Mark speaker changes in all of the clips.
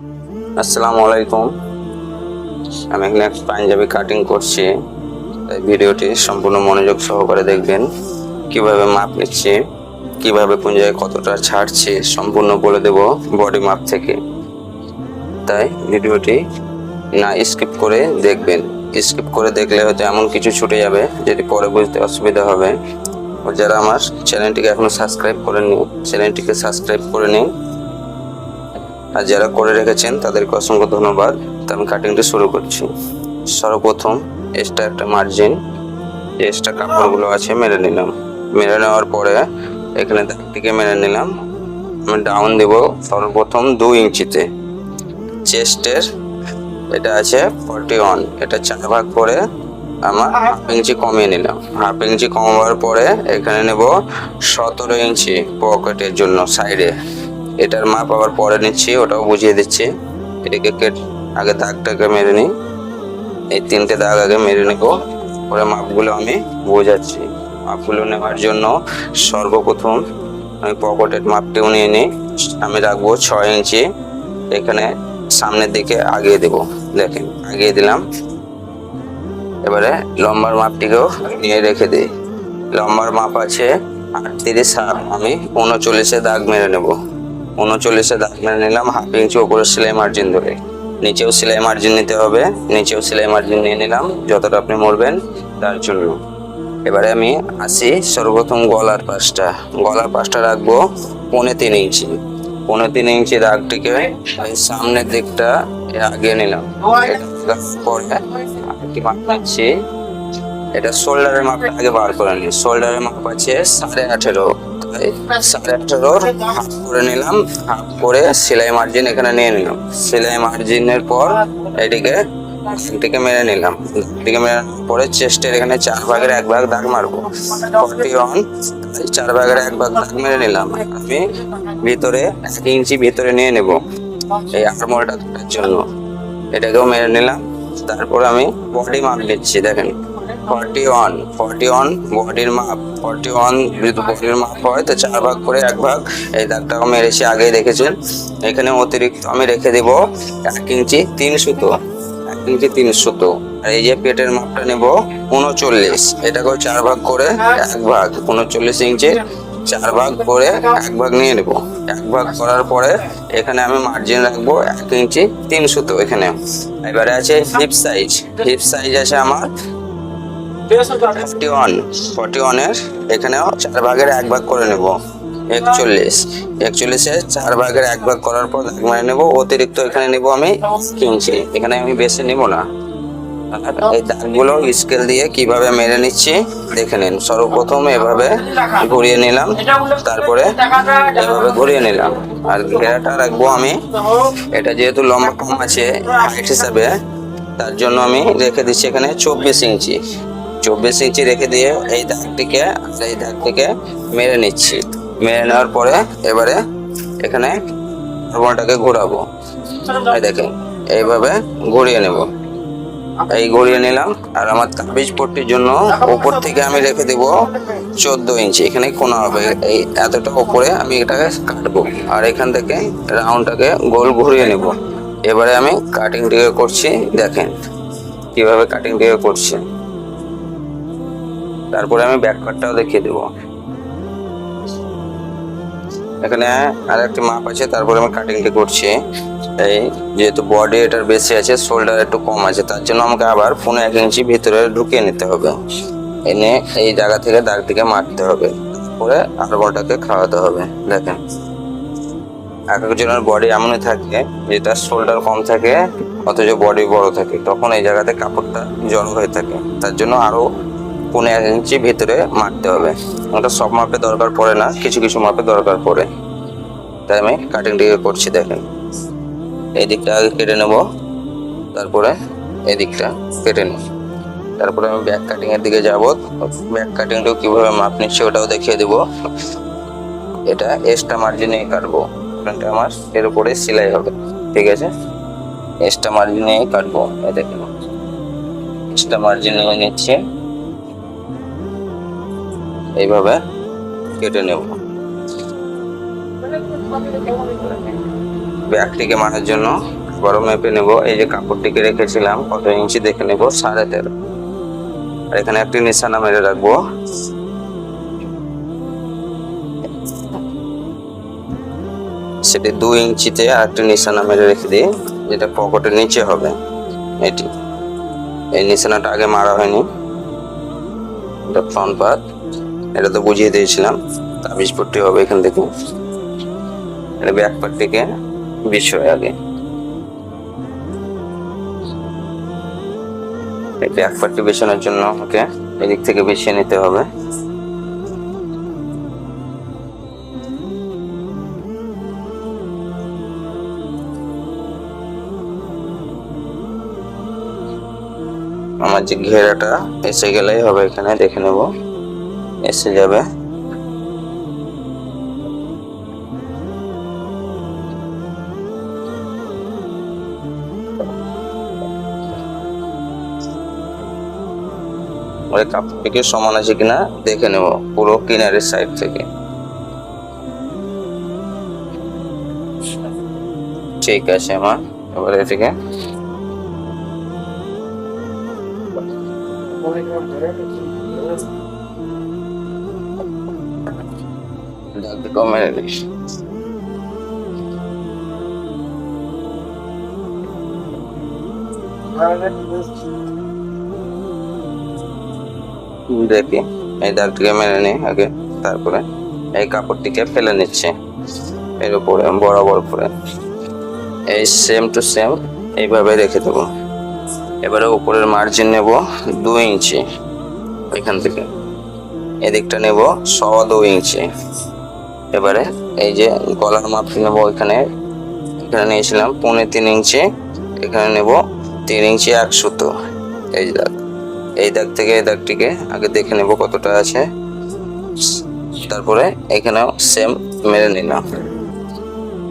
Speaker 1: আসসালামু আলাইকুম। আমি এখানে পাঞ্জাবি কাটিং করছি। তাই ভিডিওটি সম্পূর্ণ মনোযোগ সহকারে দেখবেন। কীভাবে মাপ নিচ্ছি, কীভাবে কোন জায়গায় কতটা ছাড়ছি, সম্পূর্ণ বলে দেব বডি মাপ থেকে। তাই ভিডিওটি না স্কিপ করে দেখবেন। স্কিপ করে দেখলে হয়তো এমন কিছু ছুটে যাবে, যেটি পরে বুঝতে অসুবিধা হবে। যারা আমার চ্যানেলটিকে এখনও সাবস্ক্রাইব করেননি চ্যানেলটিকে সাবস্ক্রাইব করে নিন। আর যারা করে রেখেছেন, তাদেরকে অসংখ্য ধন্যবাদ। তো আমি কাটিংটি শুরু করছি। সর্বপ্রথম এক্সট্রা একটা মার্জিন এক্সট্রা কাপড়গুলো আছে মেরে নিলাম। মেরে নেওয়ার পরে এখানে থেকে মেরে নিলাম। আমি ডাউন দেব সর্বপ্রথম দু ইঞ্চিতে। চেস্টের এটা আছে ফর্টি ওয়ান এটা চার ভাগ করে আমার হাফ ইঞ্চি কমিয়ে নিলাম। হাফ ইঞ্চি কমাবার পরে এখানে নেব সতেরো ইঞ্চি পকেটের জন্য সাইডে এটার মাপ আবার পরে নিচ্ছি, ওটাও বুঝিয়ে দিচ্ছি। এটাকে কেট, আগে দাগটাকে মেরে নিই। এই তিনটে দাগ আগে মেরে নেব। পরে মাপগুলো আমি বোঝাচ্ছি। মাপগুলো নেওয়ার জন্য সর্বপ্রথম আমি পকেটের মাপটিও নিয়ে নিই। আমি রাখব ছয় ইঞ্চি। এখানে সামনের দিকে আগিয়ে দেব। দেখেন, আগিয়ে দিলাম। এবারে লম্বার মাপটিকেও নিয়ে রেখে দিই। লম্বার মাপ আছে আটত্রিশ আমি উনচল্লিশে দাগ মেরে নেব। উনচল্লিশে দাগ মেরে নিলাম, হাফ ইঞ্চি ওপরে সেলাই মার্জিন ধরে। নিচেও সেলাই মার্জিন নিতে হবে, নিচেও সেলাই মার্জিন নিয়ে নিলাম, যতটা আপনি মরবেন তার জন্য। এবারে আমি আসি সর্বপ্রথম গলার পাশটা। গলার পাশটা রাখব পৌনে তিন ইঞ্চি। পৌনে তিন ইঞ্চি দাগটিকে সামনের দিকটা আগে নিলাম। এটা শোল্ডারের মাপটা আগে বার করে নিই। শোল্ডারের মাপ আছে সাড়ে আঠেরো। সাড়ে আঠেরোর হাফ করে নিলাম হাফ করে সেলাই মার্জিন এখানে নিয়ে নিলাম। সেলাই মার্জিনের পর এটিকে এটিকে মেরে নিলাম। এটিকে মেরে পরে চেস্টের এখানে চার ভাগের এক ভাগ দাগ মারবো। ফর্টি ওয়ান চার ভাগের এক ভাগ দাগ মেরে নিলাম। আমি ভিতরে এক ইঞ্চি ভিতরে নিয়ে নেব এই আরমোলটার জন্য। এটাকেও মেরে নিলাম। তারপর আমি বডি মাপ নিচ্ছি দেখেন। ফর্টি ওয়ান ফর্টি ওয়ান বডির মাপ ফর্টি ওয়ান যদি বডির মাপ হয়, তো চার ভাগ করে এক ভাগ। এই দাগটাও মেরেছি আগেই দেখেছেন। এখানে অতিরিক্ত আমি রেখে দেব এক ইঞ্চি তিন সুতো, এক ইঞ্চি তিন সুতো। আর এই যে পেটের মাপটা নেব উনচল্লিশ। এটাকেও চার ভাগ করে এক ভাগ, উনচল্লিশ ইঞ্চি চার ভাগ করে এক ভাগ নিয়ে নেব। এক ভাগ করার পরে এখানে আমি মার্জিন রাখব এক ইঞ্চি তিন সুতো এখানে এবারে আছে হিপ সাইজ হিপ সাইজ আছে আমার ফর্টি ওয়ান। ফর্টি ওয়ানের এখানেও চার ভাগের এক ভাগ করে নেব। একচল্লিশ। চার ভাগের এক ভাগ করার পর নেব, অতিরিক্ত এখানে আমি এখানে আমি না। এই দাগগুলো স্কেল দিয়ে মেরে নিচ্ছি, দেখে নিন। সর্বপ্রথম এভাবে ঘুরিয়ে নিলাম, তারপরে এভাবে ঘুরিয়ে নিলাম। আর ঘেরাটা রাখব আমি। এটা যেহেতু লম্বা কম আছে হাইট হিসাবে, তার জন্য আমি রেখে দিচ্ছি এখানে চব্বিশ ইঞ্চি। চব্বিশ ইঞ্চি রেখে দিয়ে এই দাগটিকে আর এই দাগটিকে মেরে নিচ্ছি। মেরে নেওয়ার পরে এবারে এখানে হরমোনটাকে ঘোরাবো। এই দেখেন, এইভাবে ঘুরিয়ে নেব। এই ঘুরিয়ে নিলাম, আর আমার তাবিজ পট্টির জন্য উপর থেকে আমি রেখে দেব চোদ্দ ইঞ্চি। এখানে কোনা হবে, এই এতটা ওপরে আমি এটাকে কাটবো। আর এখান থেকে রাউন্ডটাকে গোল ঘুরিয়ে নেব। এবারে আমি কাটিং দিকে করছি, দেখেন কীভাবে কাটিং দিকে করছি। তারপরে আমি ব্যাক কাটটাও দেখিয়ে দেবো। এখানে আর একটি মাপ আছে, তারপরে আমি কাটিংটি করছি। এই যেহেতু বডি এটার বেশি আছে শোল্ডার একটু কম আছে, তার জন্য আমাকে আবার পনেরো এক ইঞ্চি ভিতরে ঢুকিয়ে নিতে হবে। এনে এই জায়গা থেকে দাগ দিকে মারতে হবে। তারপরে আরবলটাকে খাওয়াতে হবে, দেখেন। এক একজনের বডি এমনই থাকে, যে তার শোল্ডার কম থাকে, অথচ বডি বড় থাকে, তখন এই জায়গাতে কাপড়টা জড়ো হয়ে থাকে। তার জন্য আরও পনেরো এক ইঞ্চি ভিতরে মারতে হবে। ওটা সব মাপে দরকার পড়ে না, কিছু কিছু মাপে দরকার পড়ে। তাই আমি কাটিং দিকে করছি, দেখেন। এই দিকটা আগে কেটে নেব, তারপরে এই দিকটা কেটে নেব। তারপরে আমি ব্যাক কাটিংয়ের দিকে যাব। ব্যাক কাটিংটাও কীভাবে মাপ নিচ্ছি ওটাও দেখিয়ে দেব। এটা এক্সট্রা মার্জিনে কাটবো। এটা আমার এর উপরে সেলাই হবে, ঠিক আছে? এক্সট্রা মার্জিনে কাটবো, এই দেখেন। এক্সট্রা মার্জিন নিয়ে নিচ্ছে। এইভাবে কেটে নেব। ব্যাগটিকে মারার জন্য বড় মেপে নেব। এই যে কাপড়টিকে রেখেছিলাম, কত ইঞ্চি দেখে নেব, সাড়ে তেরো। আর এখানে একটি নিশানা মেরে রাখব। সেটি দু ইঞ্চিতে আর একটি নিশানা মেরে রেখে দিই, যেটা পকেটের নিচে হবে। এটি। এই নিশানাটা আগে মারা হয়নি। এটা ফ্রন্ট পাত এটা তো বুঝিয়ে দিয়েছিলাম। তাবিজ পট্টি হবে এখান থেকে। এটা ব্যাক পার্টটিকে বিষয় আগে। এই ব্যাক পার্টটি বেছানোর জন্য আমাকে এদিক থেকে বেছিয়ে নিতে হবে। আমার যে ঘেরাটা এসে গেলেই হবে এখানে, দেখে নেব। এসে যাবে। ওই কাপড়টিকে সমান আছে কিনা দেখে নেব, পুরো কিনারের সাইড থেকে। ঠিক আছে আমার এবার এটিকে দাগটিকেও নিস দেখি, এই দাগটিকে মেরে নিই আগে, তারপরে এই কাপড়টিকে ফেলে নিচ্ছে। এর উপরে, বরাবর করে এই সেম টু সেম এইভাবে রেখে দেবো। এবারে উপরের মার্জিন নেব দু ইঞ্চি। এখান থেকে। এদিকটা নেব সওয়া দু ইঞ্চি। এবারে এই যে গলার মাপটি নেব এখানে। এখানে নিয়েছিলাম পৌনে তিন ইঞ্চি, এখানে নেব তিন ইঞ্চি এক সুতো। এই দাগ এই দাগ থেকে এই দাগটিকে আগে দেখে নেব কতটা আছে। তারপরে এখানেও সেম মেরে নিলাম।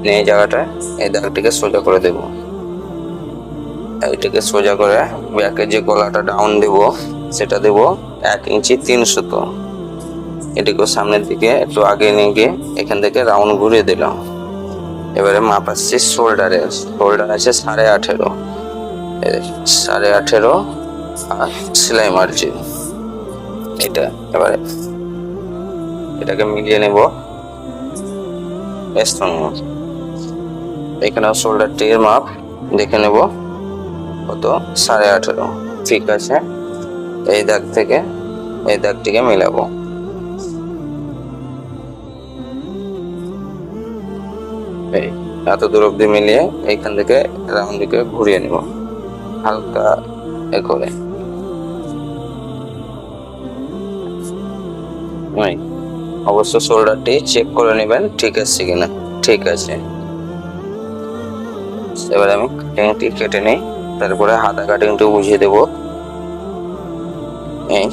Speaker 1: নিয়ে জায়গাটা এই দাগটিকে সোজা করে দেব। এইটাকে সোজা করে ব্যাকের যে গলাটা ডাউন দেব, সেটা দেব এক ইঞ্চি তিন সুতো। এটিকে সামনের দিকে একটু আগে নিয়ে গিয়ে এখান থেকে রাউন্ড ঘুরিয়ে দিলাম। এবারে মাপ আসছে শোল্ডারে শোল্ডার আছে সাড়ে আঠেরো। সাড়ে আঠেরো আর সেলাই মার্জিন এটা এবারে। এটাকে মিলিয়ে নেব। স্তন মাপ এখানেও শোল্ডার টির মাপ দেখে নেব। কত? সাড়ে আঠেরো। ঠিক আছে। এই দাগ থেকে এই দাগটিকে মিলাবো। এত দূর অব্দি মিলিয়ে এইখান থেকে রাউন্ড দিকে ঘুরিয়ে নিব। হালকা এ করে। অবশ্য শোল্ডারটি চেক করে নেবেন ঠিক আছে কিনা। ঠিক আছে। এবার আমি কাটিংটি কেটে নিই, তারপরে হাতা কাটিংটি বুঝিয়ে দেবো। এই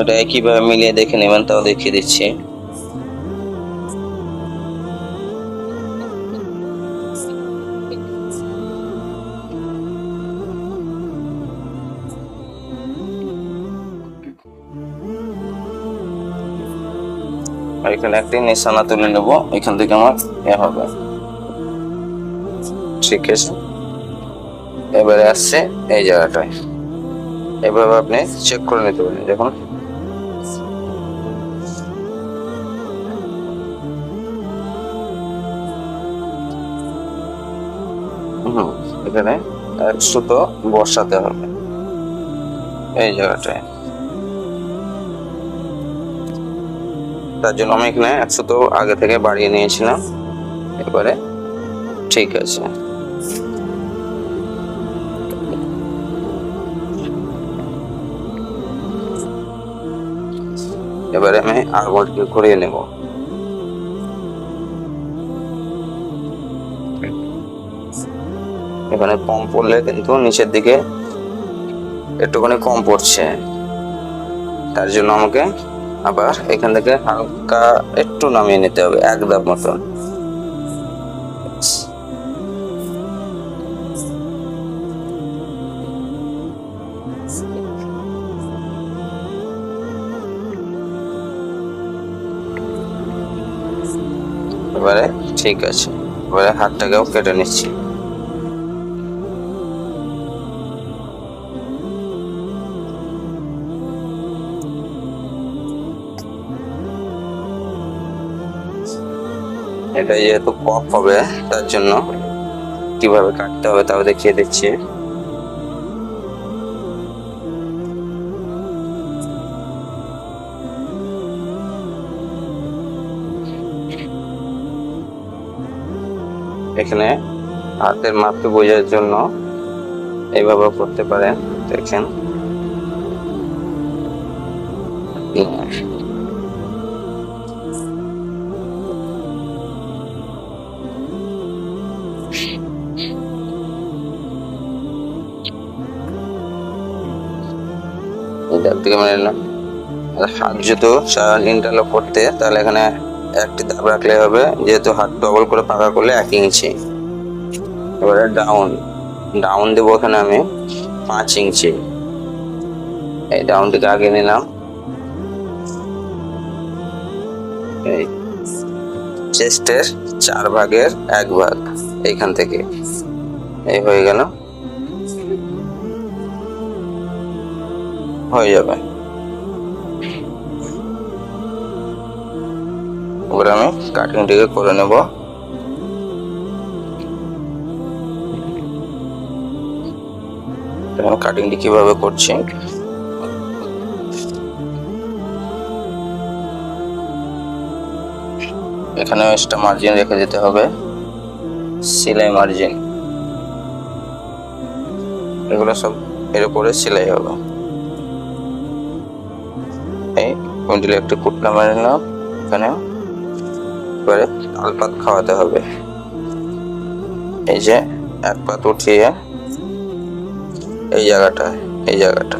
Speaker 1: এটা একইভাবে মিলিয়ে দেখে নেবেন তাও দেখিয়ে দিচ্ছি। এখানে একটি নিশানা তুলে নেব, এখান থেকে আমার এ হবে। ঠিক আছে। এবারে আসছে এই জায়গাটায়। এভাবে আপনি চেক করে নিতে পারেন। দেখুন। এখানে সুতো বসাতে হবে। এই জায়গাটায়। তার জন্য আমি এখানে এক সুতো আগে থেকে বাড়িয়ে নিয়েছিলাম। এবারে ঠিক আছে। এবারে আমি আঙুলটিকে ঘুরিয়ে নেব। এখানে কম পড়লে কিন্তু নিচের দিকে একটুখানি কম পড়ছে। তার জন্য আমাকে আবার এখান থেকে হালকা একটু নামিয়ে নিতে হবে, এক ধাপ মতন। এবারে ঠিক আছে, এবারে হাতটাকেও কেটে নিচ্ছি। এটা যেহেতু কফ হবে, তার জন্য কীভাবে কাটতে হবে তাও দেখিয়ে দিচ্ছি। এখানে হাতের মাপকে বোঝার জন্য এইভাবে করতে পারেন, দেখেন। দিকে মানে নিলাম। হাত যেহেতু সারা ইন্টারলক করতে, তাহলে এখানে একটি দাব রাখলে হবে। যেহেতু হাত ডবল করে পাকা করলে এক ইঞ্চি। এবারে ডাউন ডাউন দেবো এখানে আমি পাঁচ ইঞ্চি। এই ডাউনটিকে আগে নিলাম। এই চেস্টের চার ভাগের এক ভাগ এইখান থেকে। এই হয়ে গেল। হয়ে যাবে। এবার আমি কাটিংটিকে করে নেব। কাটিংটি কীভাবে করছি? এখানে এক্সট্রা মার্জিন রেখে দিতে হবে। সেলাই মার্জিন এগুলো সব এর উপরে সেলাই হবে। কুইন্টালে একটু কুটলা মেরে নিলাম, এখানে এবারে তালপাত খাওয়াতে হবে। এই যে এক পাত উঠিয়ে এই জায়গাটা এই জায়গাটা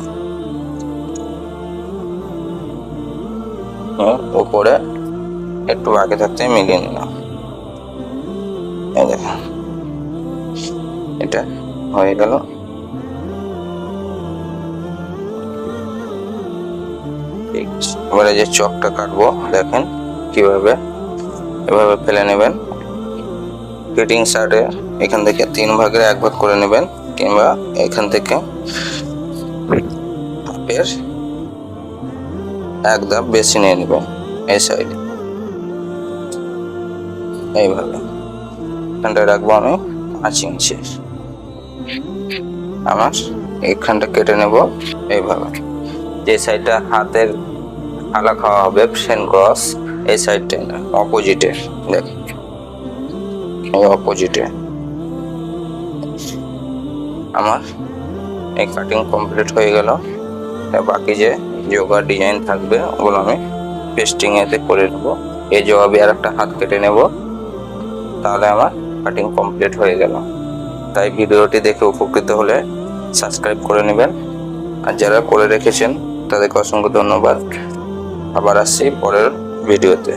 Speaker 1: উপরে একটু আগে থাকতে মিলিয়ে নিলাম। এটা হয়ে গেল। ঠিক। এবারে যে চকটা কাটবো, দেখেন কীভাবে এভাবে ফেলে নেবেন। ফিটিং শার্টে এখান থেকে তিন ভাগের এক ভাগ করে নেবেন কিংবা এখান থেকে হাফের এক ধাপ বেশি নিয়ে নেবেন এই সাইডে। এইভাবে। এখানটায় রাখব আমি পাঁচ ইঞ্চি। আমার এইখানটা কেটে নেব এইভাবে। যে সাইডটা হাতের আলা খাওয়া হবে ফ্রেন ক্রস, এই সাইডটা অপোজিটে, দেখ। অপোজিটে। আমার এই কাটিং কমপ্লিট হয়ে গেল। বাকি যে যোগা ডিজাইন থাকবে, ওগুলো আমি পেস্টিং এতে করে নেব। এই জবাবে আর একটা হাত কেটে নেব। তাহলে আমার কাটিং কমপ্লিট হয়ে গেল। তাই ভিডিওটি দেখে উপকৃত হলে সাবস্ক্রাইব করে নেবেন। আর যারা করে রেখেছেন, তাদেরকে অসংখ্য ধন্যবাদ। আবার আসছি পরের ভিডিওতে।